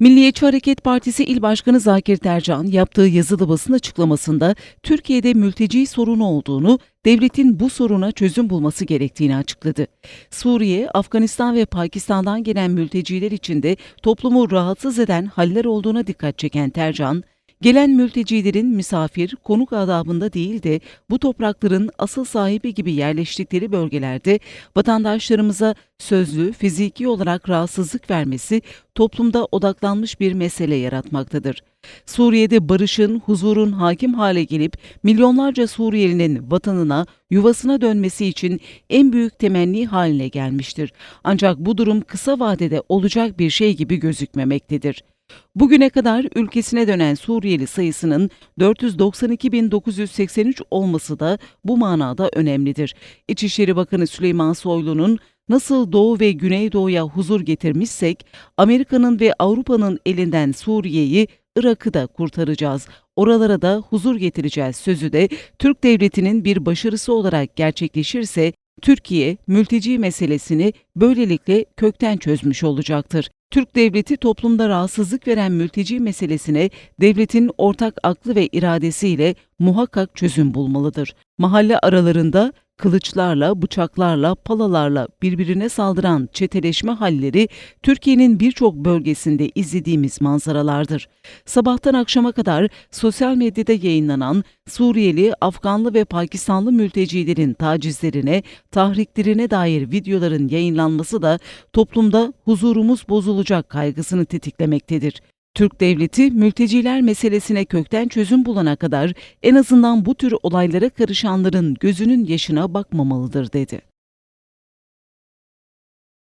Milliyetçi Hareket Partisi İl Başkanı Zakir Tercan yaptığı yazılı basın açıklamasında Türkiye'de mülteci sorunu olduğunu, devletin bu soruna çözüm bulması gerektiğini açıkladı. Suriye, Afganistan ve Pakistan'dan gelen mülteciler içinde toplumu rahatsız eden haller olduğuna dikkat çeken Tercan, Gelen mültecilerin misafir, konuk adabında değil de bu toprakların asıl sahibi gibi yerleştikleri bölgelerde vatandaşlarımıza sözlü, fiziki olarak rahatsızlık vermesi toplumda odaklanmış bir mesele yaratmaktadır. Suriye'de barışın, huzurun hakim hale gelip milyonlarca Suriyelinin vatanına, yuvasına dönmesi için en büyük temenni haline gelmiştir. Ancak bu durum kısa vadede olacak bir şey gibi gözükmemektedir. Bugüne kadar ülkesine dönen Suriyeli sayısının 492.983 olması da bu manada önemlidir. İçişleri Bakanı Süleyman Soylu'nun nasıl Doğu ve Güneydoğu'ya huzur getirmişsek, Amerika'nın ve Avrupa'nın elinden Suriye'yi, Irak'ı da kurtaracağız. Oralara da huzur getireceğiz sözü de Türk devletinin bir başarısı olarak gerçekleşirse Türkiye mülteci meselesini böylelikle kökten çözmüş olacaktır. Türk devleti toplumda rahatsızlık veren mülteci meselesine devletin ortak aklı ve iradesiyle muhakkak çözüm bulmalıdır. Mahalle aralarında kılıçlarla, bıçaklarla, palalarla birbirine saldıran çeteleşme halleri Türkiye'nin birçok bölgesinde izlediğimiz manzaralardır. Sabahtan akşama kadar sosyal medyada yayınlanan Suriyeli, Afganlı ve Pakistanlı mültecilerin tacizlerine, tahriklerine dair videoların yayınlanması da toplumda huzurumuz bozulacak kaygısını tetiklemektedir. Türk devleti mülteciler meselesine kökten çözüm bulana kadar en azından bu tür olaylara karışanların gözünün yaşına bakmamalıdır dedi.